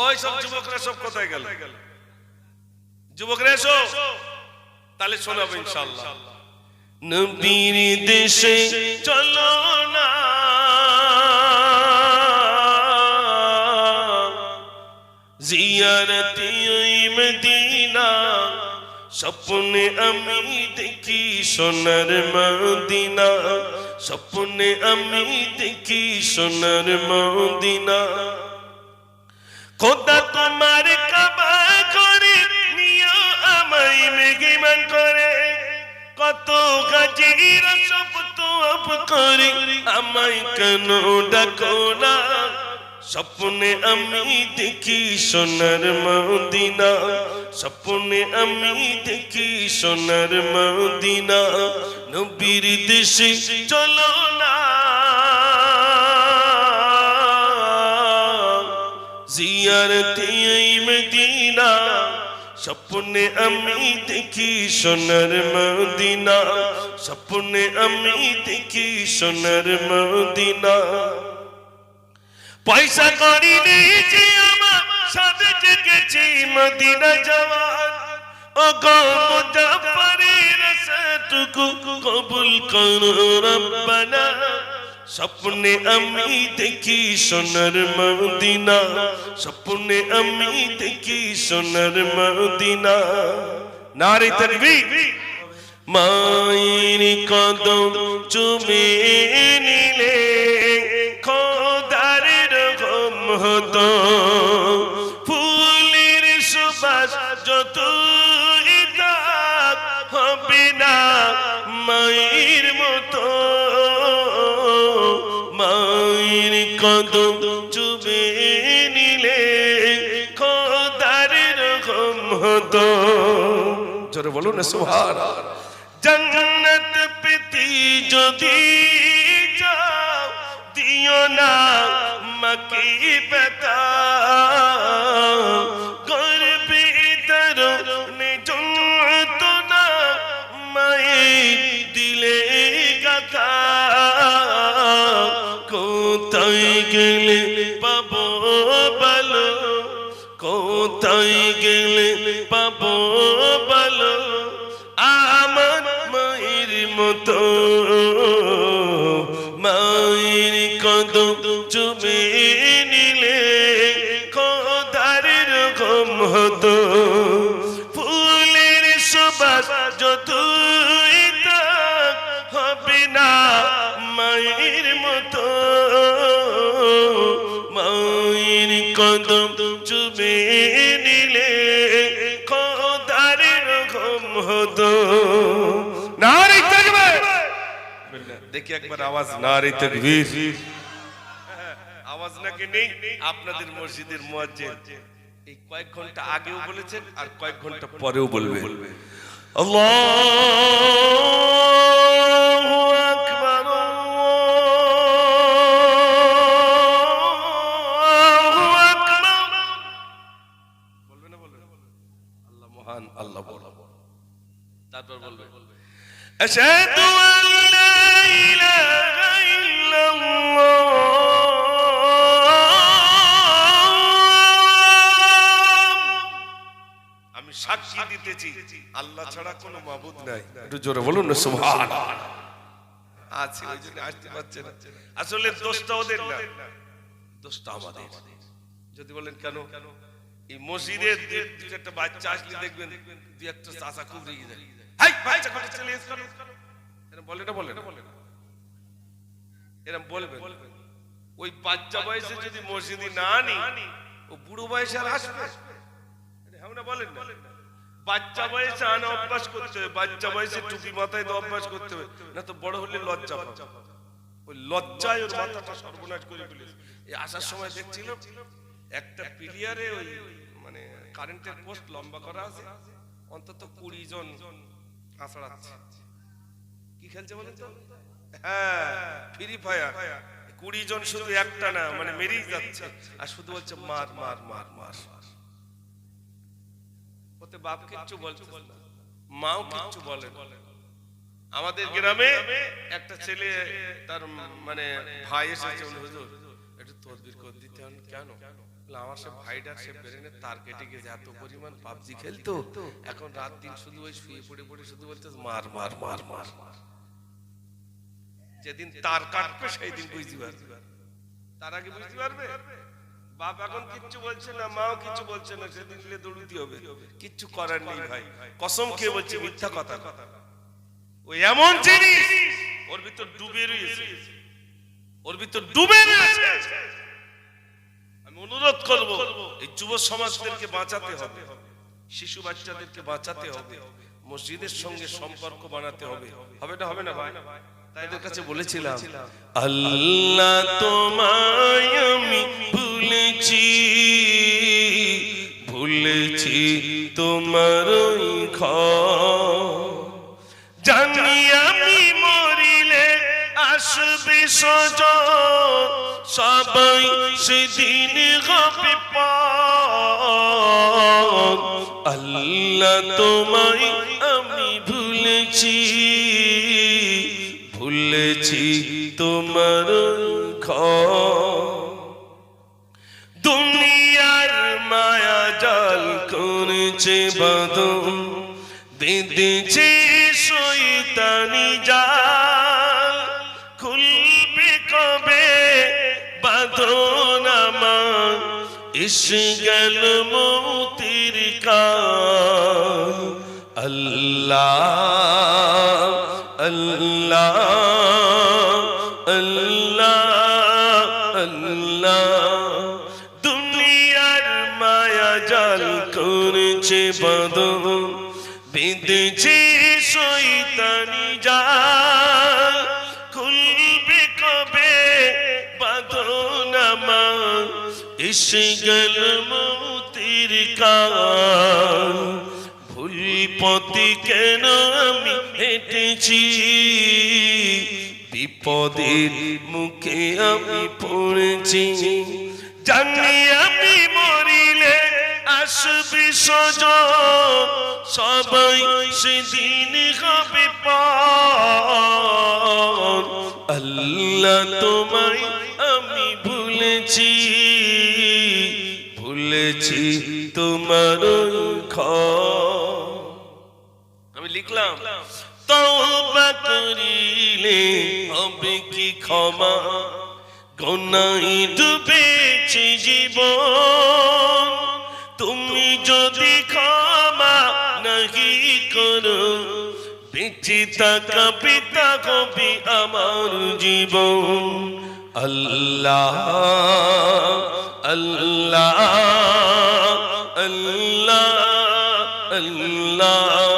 ওই সব যুবকরা সব কোথায় গেল? যুবকরা এসো। তাহলে শোনাবো ইনশাআল্লাহ নবীর দেশে চলো না। জিয়ারতে মদিনা। স্বপ্নে আমি দেখি সোনার মদিনা। স্বপ্নে আমি দেখি সোনার মদিনা। খোদা তোমার কাবা করে, নিও আমায় মেঘমান করে। কত গাজির সব তো আপ করে, আমায় কেন ডাকো না? স্বপ্নে আমি দেখি সোনার মদিনা। স্বপ্নে আমি দেখি সোনার মদিনা। নবীর দেশে চলো না জিয়ারতে এই মদিনা স্বপ্নে আমি দেখি সোনার মদিনা স্বপ্নে আমি দেখি সোনার মদিনা পয়সা করি নিয়েছি আমার সাথে জেগেছি মদিনা যাওয়ার ও গো মুজাফরের সাটুকু কবুল করো রব্বানা স্বপ্নে আমি দেখি সোনার মদিনা স্বপ্নে আমি দেখি সোনার মদিনা নারী তকবীর মায়ের কদম চুমে নিলে খোদার রকম হতো কদম চুবে নিলে খোদার রকম হতো। জোরে বলুন না সুহার জন্নত পেতি যদি যাও দিও না মাকি বেতা গেলে পাবো বলো কোথায় গেলে পাবো বলো আমার মায়ের মতো মায়ের কদম দেখি একবার আওয়াজ নারী তকবীর আওয়াজ নাকি নেই? আপনাদের মসজিদের মুয়াজ্জিন। এই কয়েক ঘণ্টা আগেও বলেছেন আর কয়েক ঘণ্টা পরেও বলবে। আল্লাহু আকবার আল্লাহু আকবার। বলবে না বলবে? আল্লাহ মহান আল্লাহ বড়। তারপর বলবে। আশহাদু আল্লাহ ছাড়া কোনো মাবুদ নাই। একটু জোরে বলুন না আছে ওই জন্য আসতে পারছে না। আসলে দোষটা ওদের না। দোষটা আমাদের। যদি বলেন কেন? এই মসজিদের দু- দু একটা বাচ্চা আসলে দেখবেন দুই একটা চাষা খুব রেগে যায়। হাই বাচ্চা চলে এসো এরকম বলে না বলে না। এরকম বলবে ওই বাচ্চা বয়সে যদি মসজিদে না আনি ও বুড়ো বয়সে আর আসবে? হ্যাঁ না বলেন না। বাচ্চা বয়সে অভ্যাস করতে হবে, বাচ্চা বয়সে টুপি মাথায় তো অভ্যাস করতে হবে, না তো বড় হলে লজ্জা পাবে। ওই লজ্জায় ওর মাথাটা সর্বনাশ করে ফেলেছে। এই আসার সময় দেখছিল একটা পিলিয়ারে ওই মানে কারেন্টের পোস্ট লম্বা করা আছে, অন্তত কুড়ি জন আছড়াচ্ছে। কি খেলছে বলেন তো? হ্যাঁ ফ্রি ফায়ার কুড়ি জন শুধু একটা না মানে মেরেই যাচ্ছে। আর শুধু বলছে মার মার মার মার। ওতে বাপ কিচ্ছু বলছে মাও কিচ্ছু বলে আমাদের গ্রামে একটা ছেলে তার মানে ভাই এসেছে হুজুর একটু তদবির করে দিতে হন কেন? আমার সে ভাইটার সে ব্রেনে তার কেটে গেছে এত পরিমাণ পাবজি খেলতো। এখন রাত দিন শুধু ওই শুয়ে পড়ে পড়ে শুধু বলতে মার মার মার মার মার যেদিন তার কাটবে সেই দিন বুঝতে পারবে। তার আগে বুঝতে পারবে। বাপ এখন কিচ্ছু বলছে না, মাও কিছু বলছে না হবে। কিচ্ছু করার নেই ভাই। বলছে কথা ওর ভিতর ডুবে আমি অনুরোধ করব, এই যুব সমাজদেরকে বাঁচাতে হবে। শিশু বাচ্চাদেরকে বাঁচাতে হবে। মসজিদের সঙ্গে সম্পর্ক বানাতে হবে। হবে না হবে না ভাই? তাই এদের কাছে বলেছিলাম আল্লাহ তোমায় আমি ভুলেছি ভুলেছি তোমার জানি আমি মরিলে আসবে সজন সবাই সেদিন হবে আল্লাহ তোমায় আমি ভুলেছি ভুলেছি তোমার দুনিয়ার মায়া জাল করেছে বাদন বেঁধেছে শৈতানি জাল। খুলবে কবে বাঁধন আমার? এসে গেল মৌতির কাল। আল্লাহ আল্লাহ আল্লাহ আল্লাহ। দুনিয়ার মায়া জাল করেছে বদন বেঁধেছে শৈতানি জাল। খুলবে কবে বাঁধন আমার এসে গেল মৌতির কাল। ভুল পথে কেন আমি হেঁটেছি। বিপদের মুখে আমি পড়েছি। জানি আমি মরিলে আসবে সজ। সবাই সেদিন হবে পার। আল্লাহ তোমায় আমি ভুলেছি। ভুলেছি তোমার খ আমি লিখলাম তওবা করিলে হবে কি ক্ষমা? গনাই ডুবেছে জীবন। তুমি যদি ক্ষমা নাহি করো, বেঁচে থাকা পিতা কবি আমার জীবন। আল্লাহ আল্লাহ আল্লাহ আল্লাহ।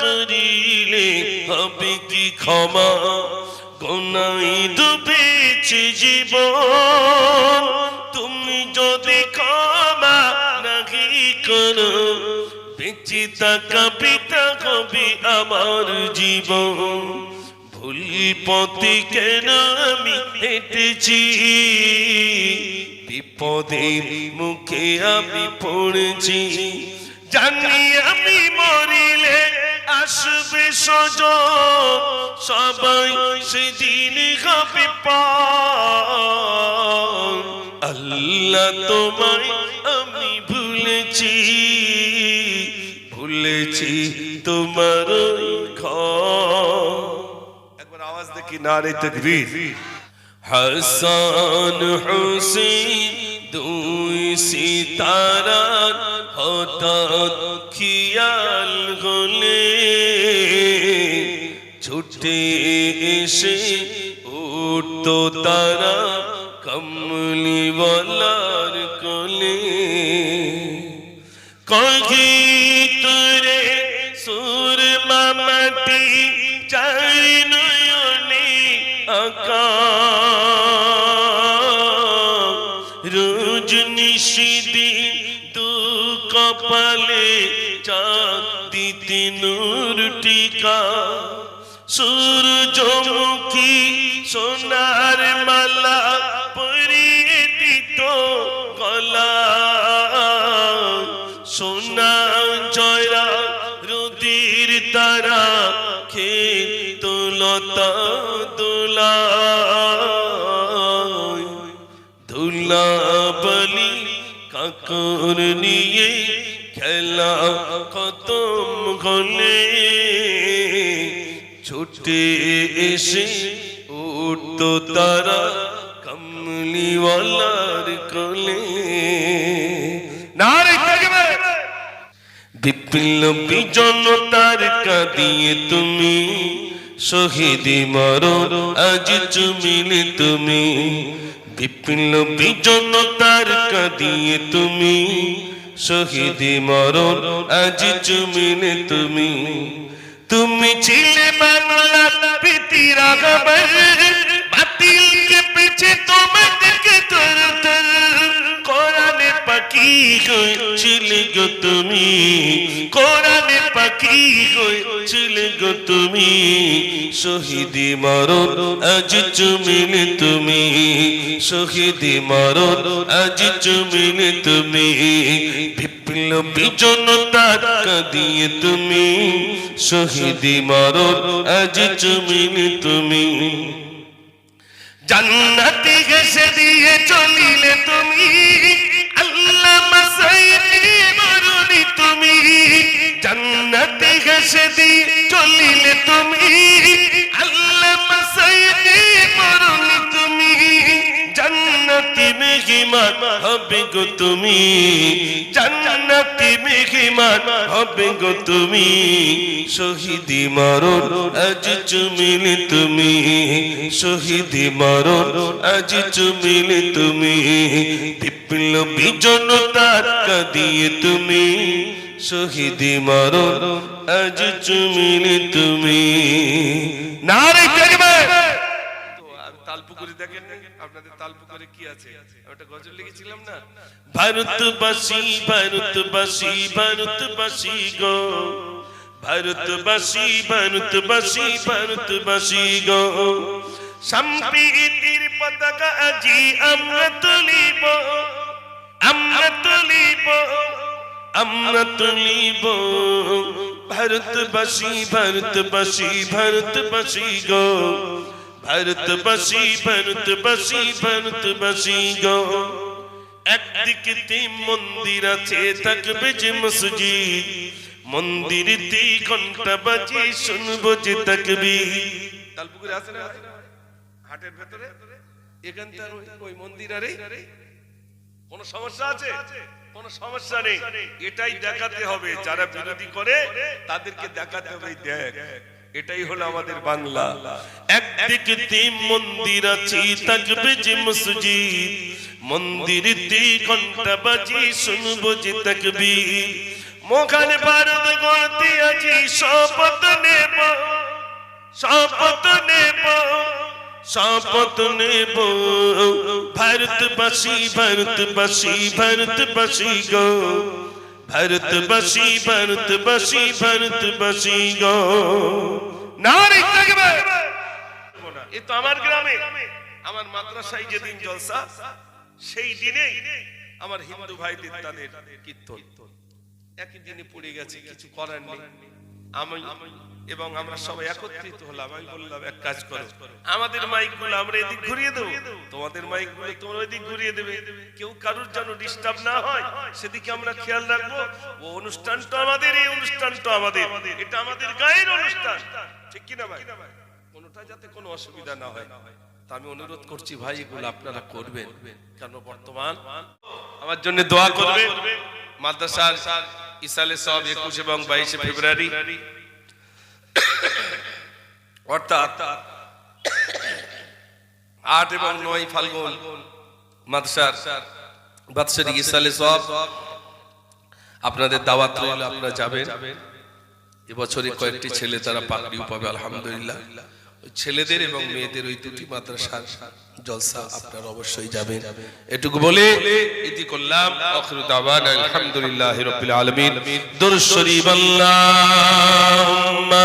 করিলে হবে কি ক্ষমা? গোনাই ডুবেছে জীবন। তুমি যদি ক্ষমা নাহি করো, বেঁচে থাকা পিতা কবি আমার জীবন। ভুল পথে কেন আমি হেঁটেছি? বিপদের মুখে আমি পড়েছি। জানি আমি মরিলে আসবে সজ সবাই সেদিন হবে আল্লাহ তোমায় আমি ভুলেছি ভুলেছি তোমার একবার আওয়াজ দেখি না রে তকবীর। হাসান হুসেন দুই সিতারার হঠাৎ খিয়াল গলে ছুটে এসে উঠতো তারা কমলি বলার কোলে। কহি তোরে সুর মামাটি চাই নয়নে আকা রোজ নিশিদিন দু কপালে চাঁদ দিতে নূর টিকা সূর্যমুখী সোনার মালা পরিয়ে গলা। সোনা জয়রা রুদির তারা খেত লতা দোলা। ধুলা কাকর নিয়ে খেলা খতম হলে। ছুটে এসে উঠতো তারা কমলিওয়ালার কোলে। বিপ্লবী জনতার কাঁদিয়ে তুমি, শহীদ মরণ, আজ চুমিলে তুমি। বিপ্লবী জনতার কাঁদিয়ে তুমি, শহীদ মরণ, আজ চুমিলে তুমি। তুমি ছিলে বাংলার প্রীতি রাগবার বাতিলকে পিছে তোমার দিকে তর তর কোরআনে পাখি ছিলে গো তুমি। কোরআনে পাখি ছিলে গো তুমি। শহীদি মরণ, আজ চুমিলে তুমি। শহীদি মরণ, আজ চুমিলে তুমি। বিপ্লবী জনতার কাঁদিয়ে তুমি। শহীদি মরণ, আজ চুমিলে তুমি। জান্নাতি ঘেসে দিয়ে চলিলে তুমি। আল্লাহ মাসাইনি মরুনি তুমি জান্নাতি ঘেসে দিয়ে চলিলে তুমি। মেঘিমান হবে গো তুমি। জান্নাতি মেঘিমান হবে গো তুমি। শহীদি মরণ, আজ চুমিলে তুমি। শহীদি মরণ, আজ চুমিলে তুমি। বিপ্লবী জনতার কাঁদিয়ে তুমি। শহীদি মরণ, আজ চুমিলে তুমি। নারে তালপুকুরি দেখেন আপনাদের তালপুকুরে কি আছে? ওটা গজল লিখেছিলাম না? ভারতবাসী ভারতবাসী ভারতবাসী গো। ভারতবাসী ভারতবাসী ভারতবাসী গো। সম্প্রীতির পতাকা আজি আমরা তুলিব আমরা তুলিব আমরা তুলিব। ভারতবাসী ভারতবাসী ভারতবাসী গো। ভারতবাসী ভারতবাসী ভারতবাসী গো। একদিকে মন্দির আছে, থাকবে যে মসজিদ। মন্দিরেতে ঘণ্টা বাজে, শুনব যে থাকবি তালপুকুরে আছে না? হাটের ভেতরে? এখানটার ওই- মন্দির আরে কোন সমস্যা আছে? কোন সমস্যা নেই। এটাই দেখাতে হবে। যারা বিরোধী করে, তাদেরকে দেখাতে হবে, দেখ। এটাই হলো আমাদের বাংলা। একদিকে তিন মন্দির আছে, থাকবে যে মসজিদ। মন্দিরেতে ঘণ্টা বাজি শুনব যে থাকবি মোখানে ভারত গড়তে আছি শপথ নেব শপথ নেব শপথ নেব। ভারতবাসী ভারতবাসী ভারতবাসী গো। ভারতবাসী ভারতবাসী ভারতবাসী গো। এবং আমরা সবাই একত্রিত হলাম। আমি বললাম, এক কাজ করো, আমাদের মাইকগুলো আমরা এদিক ঘুরিয়ে দেবো। তোমাদের মাইকগুলো তোমরা ওইদিক ঘুরিয়ে দেবে। কেউ কারোর যেন ডিস্টার্ব না হয়, সেদিকে আমরা খেয়াল রাখব। ও অনুষ্ঠানটা আমাদের, এই অনুষ্ঠানটা আমাদের। এটা আমাদের গায়ের অনুষ্ঠান। ঠিক কিনা ভাই? কোনোটা যাতে কোনো অসুবিধা না হয়। তা আমি অনুরোধ করছি ভাই, এগুলো আপনারা করবেন। কেন বর্তমান? আমার জন্য দোয়া করবে মাদ্রাসার ইসালে সব একুশ এবং বাইশে ফেব্রুয়ারি। অর্থাৎ আট এবং নয় ফাল্গুন মাদ্রাসার বাদশারি ইসালে সব। আপনাদের দাওয়াত রইল, আপনারা যাবেন। এবছরে কয়েকটি ছেলে তারা পাকড়িও পাবে, আলহামদুলিল্লাহ। ছেলেদের এবং মেয়েদের ওই দুটি মাদ্রাসার জলসা আপনার অবশ্যই যাবে এটুকু বলে ইতি করলাম। আখিরু দাওয়ান আলহামদুলিল্লাহি রাব্বিল আলামিন। দুরুদ শরীফ আল্লাহুম্মা।